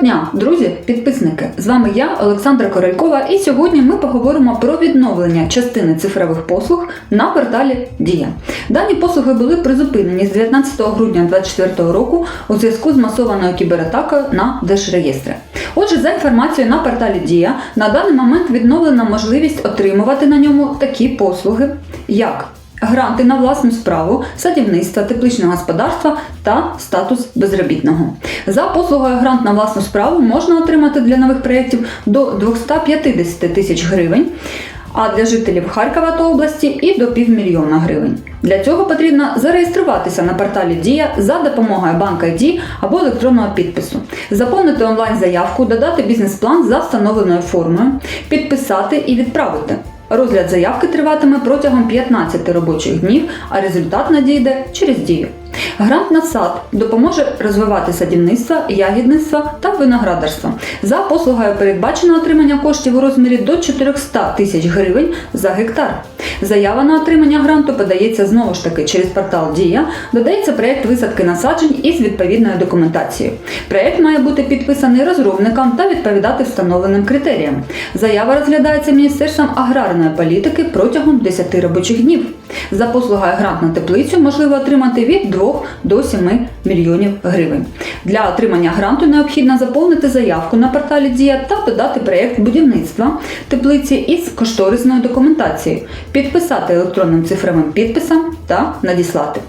дня, друзі, підписники! З вами я, Олександра Королькова, і сьогодні ми поговоримо про відновлення частини цифрових послуг на порталі Дія. Дані послуги були призупинені з 19 грудня 2024 року у зв'язку з масованою кібератакою на держреєстри. Отже, за інформацією на порталі Дія, на даний момент відновлена можливість отримувати на ньому такі послуги, як Гранти на власну справу, садівництва, тепличного господарства та статус безробітного. За послугою грант на власну справу можна отримати для нових проєктів до 250 тисяч гривень, а для жителів Харкова та області і до півмільйона гривень. Для цього потрібно зареєструватися на порталі Дія за допомогою банка ID або електронного підпису, заповнити онлайн-заявку, додати бізнес-план за встановленою формою, підписати і відправити. Розгляд заявки триватиме протягом 15 робочих днів, а результат надійде через дію. Грант на сад допоможе розвивати садівництво, ягідництво та виноградарство. За послугою передбачено отримання коштів у розмірі до 400 тисяч гривень за гектар. Заява на отримання гранту подається знову ж таки через портал Дія, додається проєкт висадки насаджень із відповідною документацією. Проєкт має бути підписаний розробником та відповідати встановленим критеріям. Заява розглядається Міністерством аграрної політики протягом 10 робочих днів. За послугою грант на теплицю можливо отримати від 2 до 7 мільйонів гривень. Для отримання гранту необхідно заповнити заявку на порталі Дія та додати проєкт будівництва теплиці із кошторисною документацією, підписати електронним цифровим підписом та надіслати.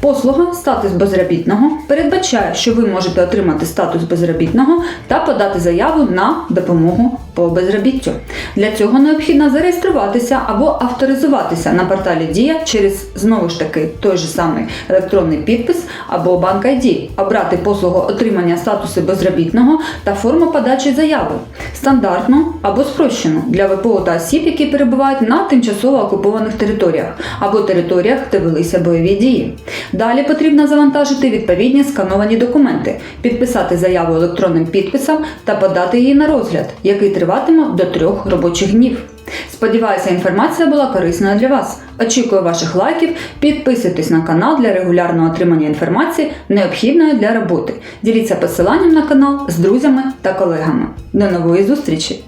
Послуга статус безробітного передбачає, що ви можете отримати статус безробітного та подати заяву на допомогу по безробіттю. Для цього необхідно зареєструватися або авторизуватися на порталі Дія через знову ж таки той же самий електронний підпис або банк ID, обрати послугу отримання статусу безробітного та форму подачі заяви стандартну або спрощену для ВПО та осіб, які перебувають на тимчасово окупованих територіях або територіях, де велися бойові дії. Далі потрібно завантажити відповідні скановані документи, підписати заяву електронним підписом та подати її на розгляд, який триватиме до трьох робочих днів. Сподіваюся, інформація була корисною для вас. Очікую ваших лайків, підписуйтесь на канал для регулярного отримання інформації, необхідної для роботи. Діліться посиланням на канал з друзями та колегами. До нової зустрічі!